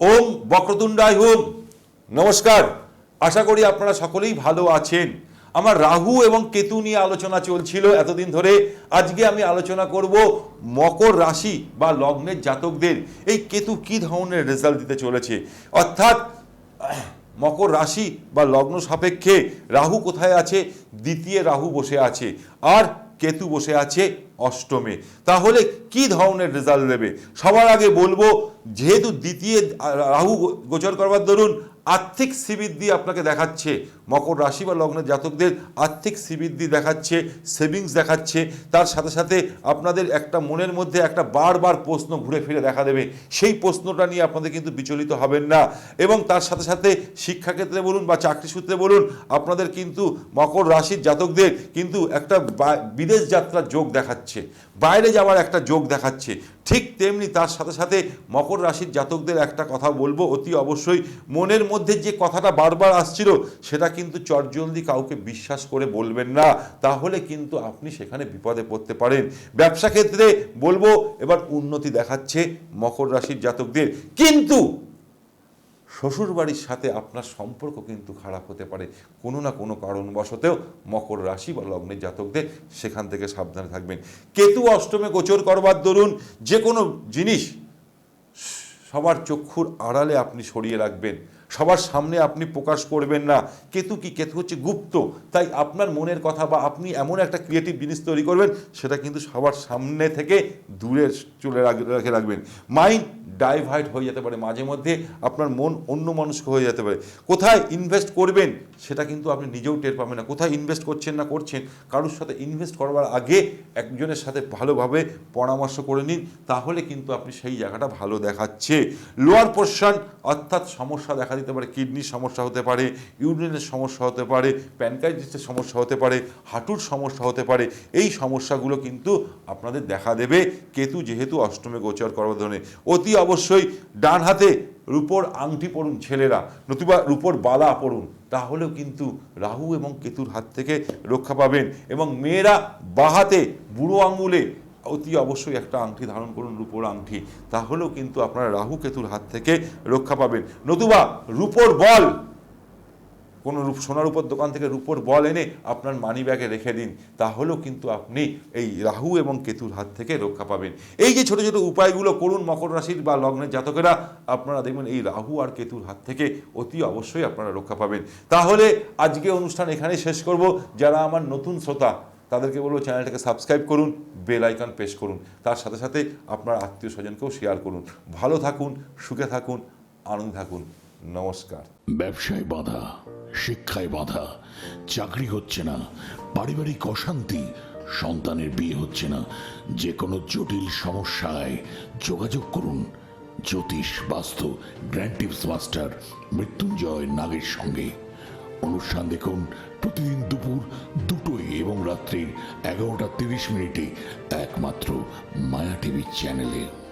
ওম বক্রতুণ্ডায় home নমস্কার আশা করি আপনারা সকলেই ভালো আছেন। আমার রাহু এবং কেতু নিয়ে আলোচনা চলছিল এতদিন ধরে। আজকে আমি আলোচনা করব মকর রাশি বা লগ্নের জাতকদের। এই কেতু কি ধরনের রেজাল্ট দিতে চলেছে? অর্থাৎ, মকর রাশি বা লগ্ন সাপেক্ষে রাহু কোথায় আছে? দ্বিতীয় রাহু বসে আছে। আর কেতু বসে আছে অষ্টমে। তাহলে কি ধরনের রেজাল্ট দেবে? সবার আগে বলব, যেহেতু দ্বিতীয় রাহু গোচর করবার দরুন আর্থিক শ্রীবৃদ্ধি আপনাকে দেখাচ্ছে। মকর রাশি বা লগ্নের জাতকদের আর্থিক শ্রীবৃদ্ধি দেখাচ্ছে, সেভিংস দেখাচ্ছে। তার সাথে সাথে আপনাদের একটা মনের মধ্যে একটা বারবার প্রশ্ন ঘুরে ফিরে দেখা দেবে। সেই প্রশ্নটা নিয়ে আপনাদের কিন্তু বিচলিত হবেন না। এবং তার সাথে সাথে শিক্ষাক্ষেত্রে বলুন বা চাকরি সূত্রে বলুন, আপনাদের কিন্তু মকর রাশির জাতকদের কিন্তু একটা বিদেশ যাত্রার যোগ দেখাচ্ছে। বাইরে যাওয়ার একটা যোগ দেখাচ্ছে। ঠিক তেমনি তার সাথে সাথে মকর রাশির জাতকদের একটা কথা বলব অতি অবশ্যই। মনের মধ্যে যে কথাটা বারবার আসছিল, সেটা কিন্তু চটজলদি কাউকে বিশ্বাস করে বলবেন না। তাহলে কিন্তু আপনি সেখানে বিপদে পড়তে পারেন। ব্যবসা ক্ষেত্রে বলব, এবার উন্নতি দেখাচ্ছে মকর রাশির জাতকদের। কিন্তু শ্বশুরবাড়ির সাথে আপনার সম্পর্ক কিন্তু খারাপ হতে পারে। কোনো না কোনো কারণবশতেও মকর রাশি বা লগ্নের জাতকদের সেখান থেকে সাবধানে থাকবেন। কেতু অষ্টমে গোচর করবার দরুন, যে কোনো জিনিস সবার চক্ষুর আড়ালে আপনি সরিয়ে রাখবেন। সবার সামনে আপনি প্রকাশ করবেন না। কেতু কি? কেতু হচ্ছে গুপ্ত। তাই আপনার মনের কথা বা আপনি এমন একটা ক্রিয়েটিভ জিনিস তৈরি করবেন, সেটা কিন্তু সবার সামনে থেকে দূরে চলে রাখ- রেখে রাখবেন। মাইন্ড ডাইভার্ট হয়ে যেতে পারে মাঝে মধ্যে, আপনার মন অন্য মানুষ হয়ে যেতে পারে। কোথায় ইনভেস্ট করবেন, সেটা কিন্তু আপনি নিজেও টের পাবেন না। কোথায় ইনভেস্ট করছেন না করছেন, কারোর সাথে ইনভেস্ট করবার আগে একজনের সাথে ভালোভাবে পরামর্শ করে নিন, তাহলে কিন্তু আপনি সেই জায়গাটা ভালো দেখাচ্ছে। লোয়ার পোর্শন অর্থাৎ সমস্যা দেখা পারে, কিডনির সমস্যা হতে পারে, ইউরিনের সমস্যা হতে পারে প্যানকাইটিসের সমস্যা হতে পারে, হাঁটুর সমস্যা হতে পারে, এই সমস্যাগুলো কিন্তু আপনাদের দেখা দেবে। কেতু যেহেতু অষ্টমে গোচর করার ধরনের, অতি অবশ্যই ডান হাতে রূপোর আংটি পড়ুন ছেলেরা, নতুবা রূপোর বালা পড়ুন তাহলেও কিন্তু রাহু এবং কেতুর হাত থেকে রক্ষা পাবেন। এবং মেয়েরা বাহাতে বুড়ো আঙ্গুলে অতি অবশ্যই একটা আংটি ধারণ করুন, রূপোর আংটি। তাহলেও কিন্তু আপনারা রাহু কেতুর হাত থেকে রক্ষা পাবেন। নতুবা রূপোর বল। কোনো রূপ সোনার উপর দোকান থেকে রূপোর বল এনে আপনার মানি ব্যাগে রেখে দিন। তাহলেও কিন্তু আপনি এই রাহু এবং কেতুর হাত থেকে রক্ষা পাবেন। এই যে ছোট ছোট উপায়গুলো করুন মকর রাশির বা লগ্নের জাতকেরা, আপনারা দেখবেন এই রাহু আর কেতুর হাত থেকে অতি অবশ্যই আপনারা রক্ষা পাবেন। তাহলে আজকে অনুষ্ঠান এখানেই শেষ করব। যারা আমার নতুন শ্রোতা তাদেরকে বলব চ্যানেলটাকে সাবস্ক্রাইব করুন, বেল আইকন প্রেস করুন। তার সাথে সাথে আপনার আত্মীয় স্বজনকেও শেয়ার করুন। ভালো থাকুন, সুখে থাকুন, আনন্দ থাকুন। নমস্কার। ব্যবসায় বাধা, শিক্ষায় বাধা, চাকরি হচ্ছে না, পারিবারিক অশান্তি, সন্তানের বিয়ে হচ্ছে না। যে কোনো জটিল সমস্যায় যোগাযোগ করুন। জ্যোতিষ বাস্তু, গ্র্যান্ড টিপস মাস্টার, মৃত্যুঞ্জয় নাগের সঙ্গে। অনুষ্ঠান দেখুন প্রতিদিন দুপুর দুটোয় এবং রাত্রি এগারোটা তিরিশ মিনিটে একমাত্র মায়া টিভি চ্যানেলে।